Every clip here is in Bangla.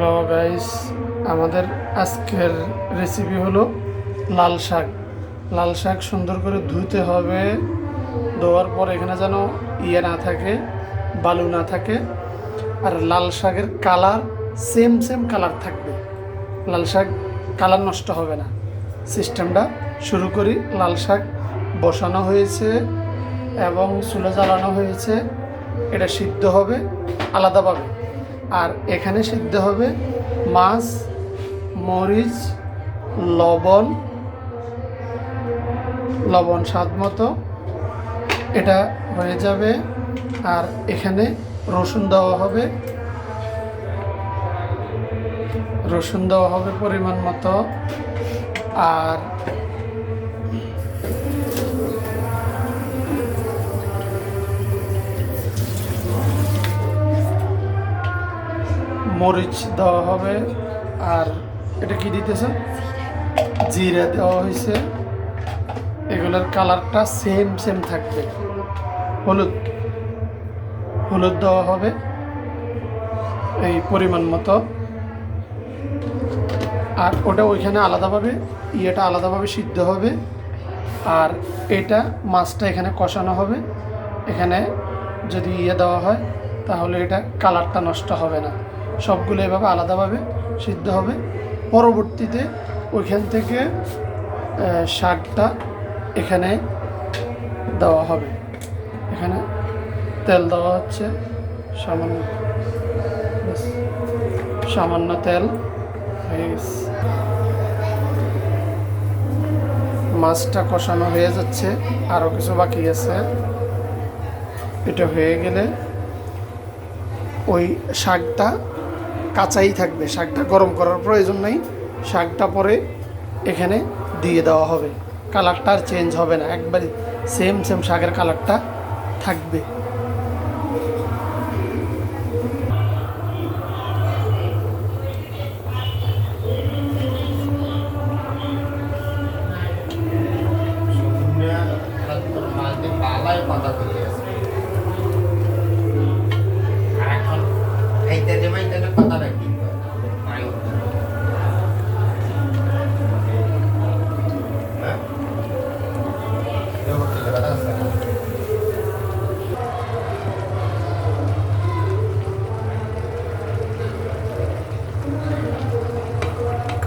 হ্যালো গাইস আমাদের আজকের রেসিপি হলো লাল শাক। লাল শাক সুন্দর করে ধুতে হবে। ধোয়ার পর এখানে যেন ইয়ে না থাকে, বালু না থাকে। আর লাল শাকের কালার সেম সেম কালার থাকবে। লাল শাক কালার নষ্ট হবে না। সিস্টেমটা শুরু করি। লাল শাক বসানো হয়েছে এবং চুলে জ্বালানো হয়েছে। এটা সিদ্ধ হবে আলাদাভাবে। আর এখানে সিদ্ধ হবে মাছ, মরিচ, লবণ লবণ স্বাদ মতো। এটা হয়ে যাবে। আর এখানে রসুন দেওয়া হবে। রসুন দেওয়া হবে পরিমাণ মতো। আর মরিচ দেওয়া হবে। আর এটা কি দিতেছে? জিরা দেওয়া হয়েছে। এগুলোর কালারটা সেম সেম থাকবে। হলুদ। হলুদ দেওয়া হবে। এই পরিমাণ মতো। আর ওটা ওইখানে আলাদাভাবে, ইয়েটা আলাদাভাবে সিদ্ধ হবে। আর এটা মাছটা এখানে কষানো হবে। এখানে যদি ইয়ে দেওয়া হয়, তাহলে এটা কালারটা নষ্ট হবে না। সবগুলো এভাবে আলাদাভাবে সিদ্ধ হবে। পরবর্তীতে ওইখান থেকে শাকটা এখানে দেওয়া হবে। এখানে তেল দেওয়া হচ্ছে, সামান্য সামান্য তেল মাছটা কষানো হয়ে যাচ্ছে আরও কিছু বাকি আছে। এটা হয়ে গেলে ওই শাকটা কাঁচাই থাকবে। শাকটা গরম করার প্রয়োজন নেই। শাকটা পরে এখানে দিয়ে দেওয়া হবে। কালারটা আর চেঞ্জ হবে না। একবারে সেম সেম শাকের কালারটা থাকবে।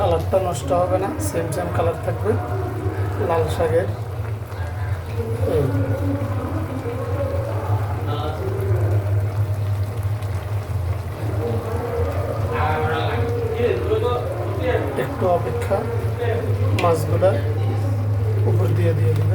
কালারটা নষ্ট হবে না সেম সেম কালার থাকবে, লাল শাকের। একটু অপেক্ষা, মাছগুলা উপর দিয়ে দিয়ে দেবে।